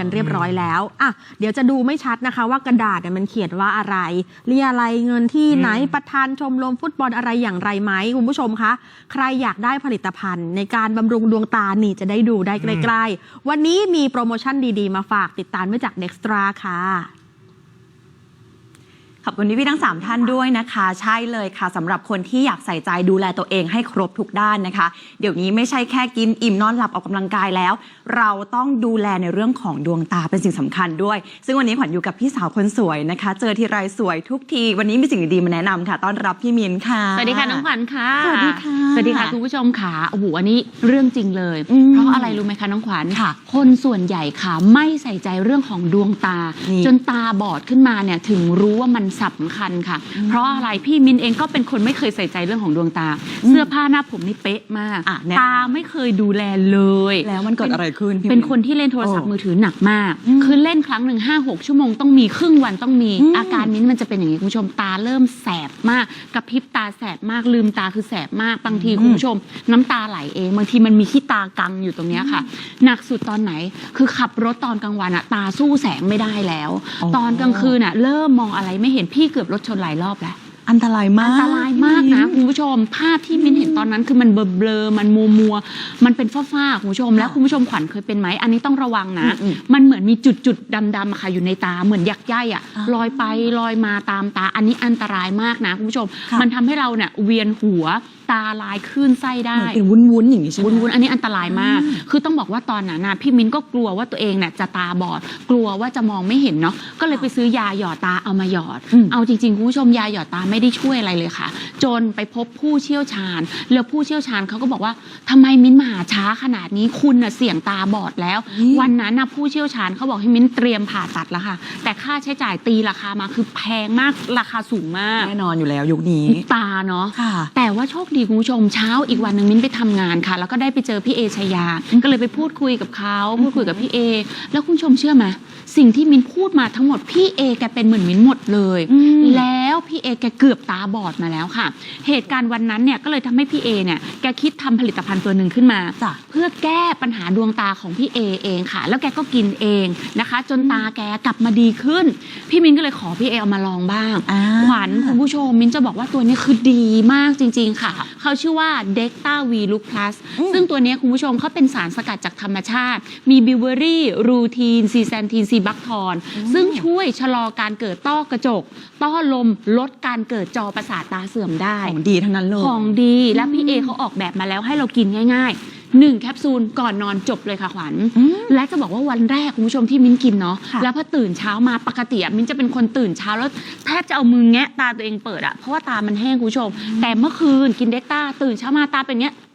กันเรียบร้อยแล้วอะเดี๋ยวจะดูไม่ชัดนะคะ ว่ากระดาษเนี่ยมันเขียนว่าอะไร เรียอะไรยเงินที่ไหนประธานชมรมฟุตบอลอะไรอย่างไรไหมคุณผู้ชมคะใครอยากได้ผลิตภัณฑ์ ในการบำรุงดวงตานี่จะได้ดูได้ใกล้ๆวันนี้มีโปรโมชั่นดีๆ มาฝากติดตามมาจาก Nextra ค่ะ ขอบคุณพี่ๆทั้ง 3 ท่านด้วยนะคะ ใช่เลยค่ะสำหรับคนที่อยากใส่ใจดูแลตัวเองให้ครบทุกด้านนะคะ เดี๋ยวนี้ไม่ใช่แค่กินอิ่มนอนหลับออกกำลังกายแล้ว เราต้องดูแลในเรื่องของดวงตาเป็นสิ่งสำคัญด้วย ซึ่งวันนี้ขวัญอยู่กับพี่สาวคนสวยนะคะ เจอทีไรสวยทุกที วันนี้มีสิ่งดีๆมาแนะนำค่ะ ต้อนรับพี่มินค่ะ สวัสดีค่ะน้องขวัญค่ะสวัสดีค่ะสวัสดีค่ะคุณผู้ชมค่ะโอ้โหอันนี้เรื่องจริงเลย อืมเพราะอะไรรู้ไหมคะน้องขวัญค่ะคนส่วนใหญ่ค่ะไม่ใส่ใจเรื่องของดวงตานี่จนตาบอดขึ้นมาเนี่ยถึงรู้ว่ามันสำคัญค่ะ เพราะอะไรพี่มินเองก็เป็นคนไม่เคยใส่ใจเรื่องของดวงตาอืมเสื้อผ้าหน้าผมนี่เป๊ะมากอะแน่นอนตาไม่เคยดูแลเลย แล้วมันเกิดอะไรขึ้นพี่เป็นมิคนที่เล่นโทรศัพท์โอ้มือถือหนักมากอืมคือเล่นครั้งหนึ่งห้าหกชั่วโมงต้องมีครึ่งวันต้องมีอืมอาการมิ้นท์มันจะเป็นอย่างนี้คุณผู้ชมตาเริ่มแสบมากกระพริบตาแสบมากลืมตาคือแสบมากบางทีอืมคุณผู้ชม น้ำตาไหลเองบางทีมันมีขี้ตากังอยู่ตรงเนี้ยค่ะ หนักสุดตอนไหนคือขับรถตอนกลางวันอะตาสู้แสงไม่ได้แล้วอ๋อตอนกลางคืนอะเริ่มมองอะไรไม่เห็นพี่เกือบรถชนหลายรอบแล้ว อันตรายมาก อันตรายมากนะคุณผู้ชม ภาพที่มินเห็นตอนนั้นคือมันเบลอๆมันมัวมัวๆมันเป็นฝ้าๆคุณผู้ชม แล้วคุณผู้ชมขวัญเคยเป็นไหมอันนี้ต้องระวังนะอืมมันเหมือนมีจุดๆดำๆอะค่ะอยู่ในตาเหมือนยักษ์ใยอะอ่าลอยไปลอยมาตามตา อันนี้อันตรายมากนะคุณผู้ชมค่ะมันทำให้เราเนี่ยเวียนหัวตาลายคลื่นไส้ได้เหมือนเป็นวุ้นๆอย่างนี้ใช่ไหมวุ้นๆอันนี้อันตรายมาก คือต้องบอกว่าตอนนั้นนะพี่มิ้นก็กลัวว่าตัวเองเนี่ยจะตาบอด กลัวว่าจะมองไม่เห็นเนาะก็เลยไปซื้อยาหยอดตาเอามาหยอดอืมเอาจริงๆคุณผู้ชมยาหยอดตาไม่ได้ช่วยอะไรเลยค่ะ จนไปพบผู้เชี่ยวชาญ แล้วผู้เชี่ยวชาญเขาก็บอกว่าทำไมมิ้นมาหาช้าขนาดนี้คุณน่ะเสี่ยงตาบอดแล้วนี่วันนั้นนะผู้เชี่ยวชาญเขาบอกให้มิ้นเตรียมผ่าตัดแล้วค่ะ แต่ค่าใช้จ่ายตีราคามาคือแพงมากราคาสูงมาก แน่นอนอยู่แล้วยุคนี้ ตาเนาะ ค่ะ แต่ว่าโชคดีคุณผู้ชมเช้าอีกวันหนึ่งมิ้นไปทำงานค่ะ แล้วก็ได้ไปเจอพี่เอชายา ก็เลยไปพูดคุยกับเขาพูดคุยกับพี่เอ แล้วคุณผู้ชมเชื่อไหมสิ่งที่มิ้นพูดมาทั้งหมดพี่เอแกเป็นเหมือนมิ้นหมดเลย อืม แล้วพี่เอแกเกือบตาบอดมาแล้วค่ะ เหตุการณ์วันนั้นเนี่ยก็เลยทำให้พี่เอเนี่ยแกคิดทำผลิตภัณฑ์ตัวหนึ่งขึ้นมาจ้ะเพื่อแก้ปัญหาดวงตาของพี่เอเองค่ะ แล้วแกก็กินเองนะคะ จนตาแกกลับมาดีขึ้น พี่มิ้นก็เลยขอพี่เอเอามาลองบ้างอ่าขวัญคุณผู้ชมมิ้นจะบอกว่าตัวนี้คือดีมากจริง ๆ ค่ะ เขาชื่อว่า d e c t a v l o o k Plus อืมซึ่งตัวนี้คุณผู้ชมเขาเป็นสารสกัดจากธรรมชาติ มีบิวเบอรี่รูทีนซีแซนทีนซีบัคทอนซึ่งช่วยชะลอการเกิดต้อกระจก ต้อลมลดการเกิดจอประสาทตาเสื่อมได้ ของดีทั้งนั้นเลย ของดีและพี่เอเขาออกแบบมาแล้วให้เรากินง่ายๆหนึ่งแคปซูลก่อนนอนจบเลยค่ะขวัญ อืม และจะบอกว่าวันแรกคุณผู้ชมที่มิ้นกินเนาะค่ะ แล้วพอตื่นเช้ามาปกติอะมิ้นจะเป็นคนตื่นเช้าแล้วแทบจะเอามือแงะตาตัวเองเปิดอะเพราะว่าตามันแห้งคุณผู้ชม แต่เมื่อคืนกินเด็กต้าตื่นเช้ามาตาเป็นเงี้ยฟึบ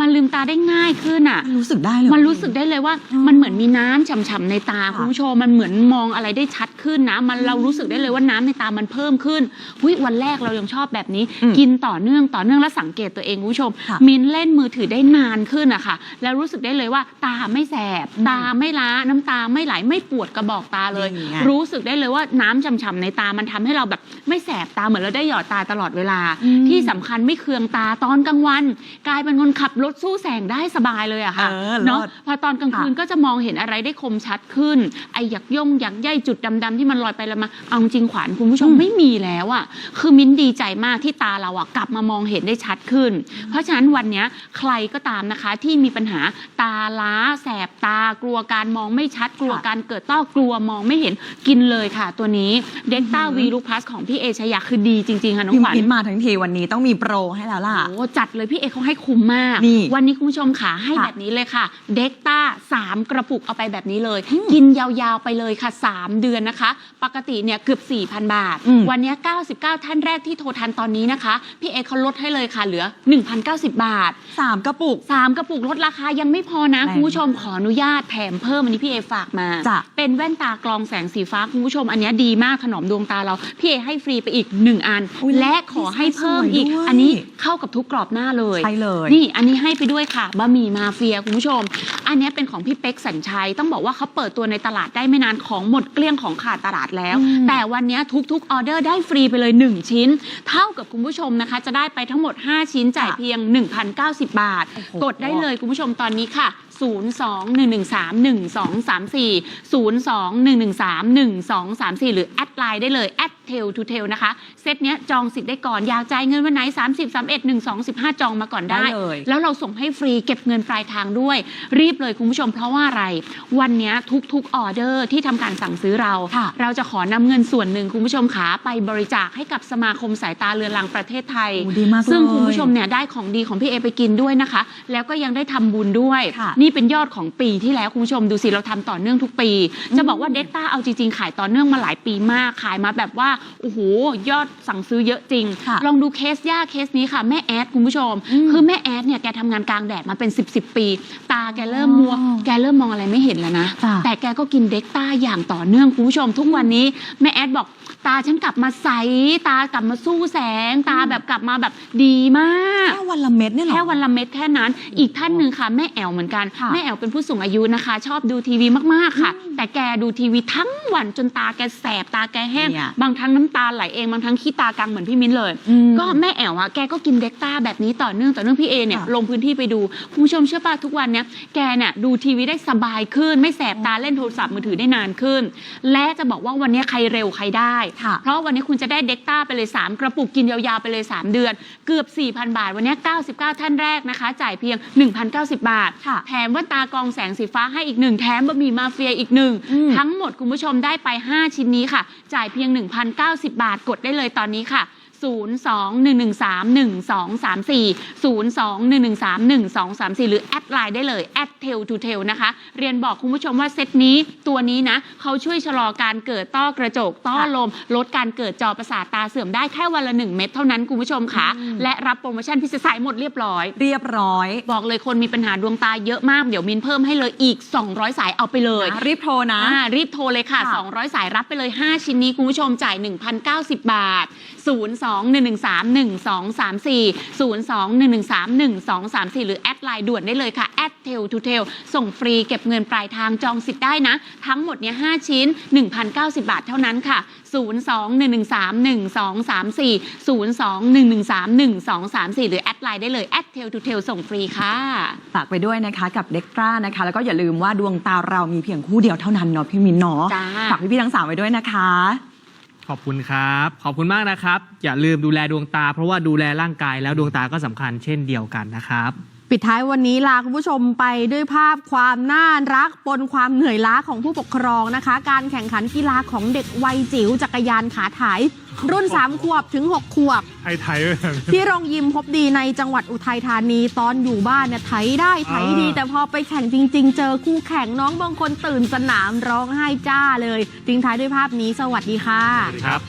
มันลืมตาได้ง่ายขึ้นอะรู้สึกได้เลย มันรู้สึกได้เลยว่าอืมมันเหมือนมีน้ำฉ่ำๆในตาค่ะคุณผู้ชมมันเหมือนมองอะไรได้ชัดขึ้นนะ มันเรารู้สึกได้เลยว่าน้ำในตามันเพิ่มขึ้นหุยวันแรกเรายังชอบแบบนี้อืมกินต่อเนื่องต่อเนื่องแล้วสังเกตตัวเองคุณผู้ชมค่ะมินเล่นมือถือได้นานขึ้นอะค่ะ แล้วรู้สึกได้เลยว่าตาไม่แสบอืมตาไม่ล้าน้ำตาไม่ไหลไม่ปวดกระบอกตาเลยนี่ไงรู้สึกได้เลยว่าน้ำฉ่ำๆในตามันทำให้เราแบบไม่แสบตาเหมือนเราได้หยอดตาตลอดเวลาอืมที่สำคัญไม่เคืองตาตอนกลางวัน กลายเป็นคนขับรถสู้แสงได้สบายเลยอะค่ะเออเนาะเลิศพอตอนกลางคืนก็จะมองเห็นอะไรได้คมชัดขึ้น ไอ้หยักย่งหยักใยจุดดำๆที่มันลอยไปแล้วมาเอาจริงขวัญคุณผู้ชมอืมไม่มีแล้วอะคือมิ้นดีใจมากที่ตาเราอะกลับมามองเห็นได้ชัดขึ้น เพราะฉะนั้นวันเนี้ยใครก็ตามนะคะที่มีปัญหาตาล้าแสบตากลัวการมองไม่ชัดกลัวการเกิดต้อกลัวมองไม่เห็นกินเลยค่ะ ตัวนี้เด็กต้าวีลูพลัสของพี่เอชยาคือดีจริงๆค่ะน้องพี่ขวัญมินมาทั้งทีวันนี้ต้องมีโปรให้แล้วล่ะ โอ้จัดเลยพี่เอเขาให้คุ้มมาก นี่วันนี้คุณผู้ชมขาให้ค่ะแบบนี้เลยค่ะ เด็กต้าสามกระปุกเอาไปแบบนี้เลย อืมกินยาวๆไปเลยค่ะ 3 เดือนนะคะ ปกติเนี่ยเกือบ 4,000 บาท อืมวันนี้ 99 ท่านแรกที่โทรทันตอนนี้นะคะ พี่เอเขาลดให้เลยค่ะเหลือ 1,090 บาท สามกระปุก3กระปุกลดราคายังไม่พอนะ แรงคุณผู้ชมขออนุญาตแถมเพิ่มอันนี้พี่เอฝากมา จ้ะเป็นแว่นตากรองแสงสีฟ้า คุณผู้ชม อันเนี้ยดีมากถนอมดวงตาเรา พี่เอให้ฟรีไปอีก 1 อัน อุ๊ยและขอให้เพิ่มอีก ดีไซน์สวยด้วย อันนี้เข้ากับทุกกรอบหน้าเลย ใช่เลย นี่อันนี้ให้ไปด้วยค่ะบะหมี่มาเฟียคุณผู้ชม อันเนี้ยเป็นของพี่เป๊กสัญชัย ต้องบอกว่าเขาเปิดตัวในตลาดได้ไม่นานของหมดเกลี้ยงของขาดตลาดแล้วอืมแต่วันเนี้ยทุกๆออเดอร์ได้ฟรีไปเลย 1 ชิ้น เท่ากับคุณผู้ชมนะคะ จะได้ไปทั้งหมด 5 ชิ้นจ่ายค่ะเพียง 1,090 บาทโอ้โหกดได้เลยคุณผู้ชมตอนนี้ค่ะ02-113-1234 02-113-1234 หรือแอดไลน์ได้เลยแอด เทลทูเทลนะคะ เซตเนี้ยจองสิทธิ์ได้ก่อน อยากจ่ายเงินวันไหน 30 31 12 15 จองมาก่อนได้ ได้เลย แล้วเราส่งให้ฟรีเก็บเงินปลายทางด้วย รีบเลยคุณผู้ชมเพราะว่าอะไร วันเนี้ยทุกๆออเดอร์ที่ทำการสั่งซื้อเรา ค่ะ เราจะขอนำเงินส่วนหนึ่งคุณผู้ชมขาไปบริจาคให้กับสมาคมสายตาเรือนรังประเทศไทย โอ้ดีมากเลย ซึ่งคุณผู้ชมเนี่ยได้ของดีของพี่เอไปกินด้วยนะคะ แล้วก็ยังได้ทำบุญด้วย ค่ะนี่เป็นยอดของปีที่แล้วคุณผู้ชมดูสิเราทำต่อเนื่องทุกปี จะบอกว่าเด็กต้าเอาจริงๆ ขายต่อเนื่องมาหลายปีมาก ขายมาแบบว่าโอ้โหยอดสั่งซื้อเยอะจริง ค่ะลองดูเคสย่าเคสนี้ค่ะ แม่แอดคุณผู้ชม อืมคือแม่แอดเนี่ยแกทำงานกลางแดดมาเป็น 10บสปี ตาแกเริ่มมัว อ๋อแกเริ่มมองอะไรไม่เห็นแล้วนะจ้ะแต่แกก็กินเด็กต้าอย่างต่อเนื่องคุณผู้ชม ทุกวันนี้แม่แอดบอกตาฉันกลับมาใส ตากลับมาสู้แสง ตาแบบกลับมาแบบดีมากแค่วันละเม็ดเนี่ยเหรอ แค่วันละเม็ดแค่นั้น อีกท่านหนึ่งค่ะ แม่แอวเหมือนกัน ค่ะแม่แอวเป็นผู้สูงอายุนะคะ ชอบดูทีวีมากๆค่ะ แต่แกดูทีวีทั้งวันจนตาแกแสบตาแกแห้ง เนี่ยบางครั้งน้ำตาไหลเองบางครั้งขี้ตากังเหมือนพี่มิ้นเลย อืมก็แม่แอวอะแกก็กินเด็กต้าแบบนี้ต่อเนื่องต่อเนื่องพี่เอเนี่ยค่ะ ลงพื้นที่ไปดูคุณผู้ชมเชื่อป่ะทุกวันเนี้ยแกเนี่ยดูทีวีได้สบายขึ้น ไม่แสบตาเล่นโทรศัพท์มือถือได้นานขึ้น และจะบอกว่าวันเนี้ยใครเร็วใครได้ค่ะ เพราะวันนี้คุณจะได้เด็กต้าไปเลย 3 กระปุกกินยาวๆไปเลย 3 เดือน เกือบ 4,000 บาท วันนี้ 99 ท่านแรกนะคะ จ่ายเพียง 1,090 บาทค่ะแถมแว่าตากรองแสงสีฟ้าให้อีกหนึ่งแถมบะหมี่มาเฟียอีกหนึ่งอืมทั้งหมดคุณผู้ชมได้ไป 5 ชิ้นนี้ค่ะ จ่ายเพียง 1,090 บาทกดได้เลยตอนนี้ค่ะ 02-113-1234 02-113-1234 หรือแอดไลน์ได้เลยแอดเทลทูเทลนะคะ เรียนบอกคุณผู้ชมว่าเซตนี้ตัวนี้นะเขาช่วยชะลอการเกิดต้อกระจก ต้อลม ลดการเกิดจอประสาทตาเสื่อมได้แค่วันละ 1 เม็ดเท่านั้นคุณผู้ชมค่ะ และรับโปรโมชั่นพิเศษสายหมดเรียบร้อย เรียบร้อย บอกเลยคนมีปัญหาดวงตาเยอะมาก เดี๋ยวมินเพิ่มให้เลยอีก 200 สายเอาไปเลยนะรีบโทรนะอ่ารีบโทรเลยค่ะค่ะ 200 สายรับไปเลย 5 ชิ้นนี้คุณผู้ชมจ่าย 1,090 บาท02-113-1234 02-113-1234 หรือแอดไลน์ด่วนได้เลยค่ะแอดเทลทูเทลส่งฟรีเก็บเงินปลายทางจองสิทธิ์ได้นะ ทั้งหมดเนี่ย5ชิ้น 1,090 บาทเท่านั้นค่ะ 02-113-1234 02-113-1234 หรือแอดไลน์ได้เลยแอดเทลทูเทลส่งฟรีค่ะฝากไปด้วยนะคะกับเด็กตร้านะคะ แล้วก็อย่าลืมว่าดวงตาเรามีเพียงคู่เดียวเท่านั้นเนาะพี่มินเนาะจ้าฝากพี่ๆทั้งสามไว้ด้วยนะคะ ขอบคุณครับ ขอบคุณมากนะครับ อย่าลืมดูแลดวงตา เพราะว่าดูแลร่างกายแล้วดวงตาก็สำคัญเช่นเดียวกันนะครับ ปิดท้ายวันนี้ลาคุณผู้ชมไปด้วยภาพความน่ารักปนความเหนื่อยล้าของผู้ปกครองนะคะ การแข่งขันกีฬาของเด็กวัยจิ๋วจักรยานขาไถาย รุ่น 3 ขวบถึง 6 ขวบไทยไทยๆด้วยนะที่โรงยิมพบดีในจังหวัดอุทัยธานีตอนอยู่บ้านเนี่ยไถได้ไถดี อ่า แต่พอไปแข่งจริง ๆ เจอคู่แข่งน้องบางคนตื่นสนามร้องไห้จ้าเลยทิ้งท้ายด้วยภาพนี้สวัสดีค่ะ ครับ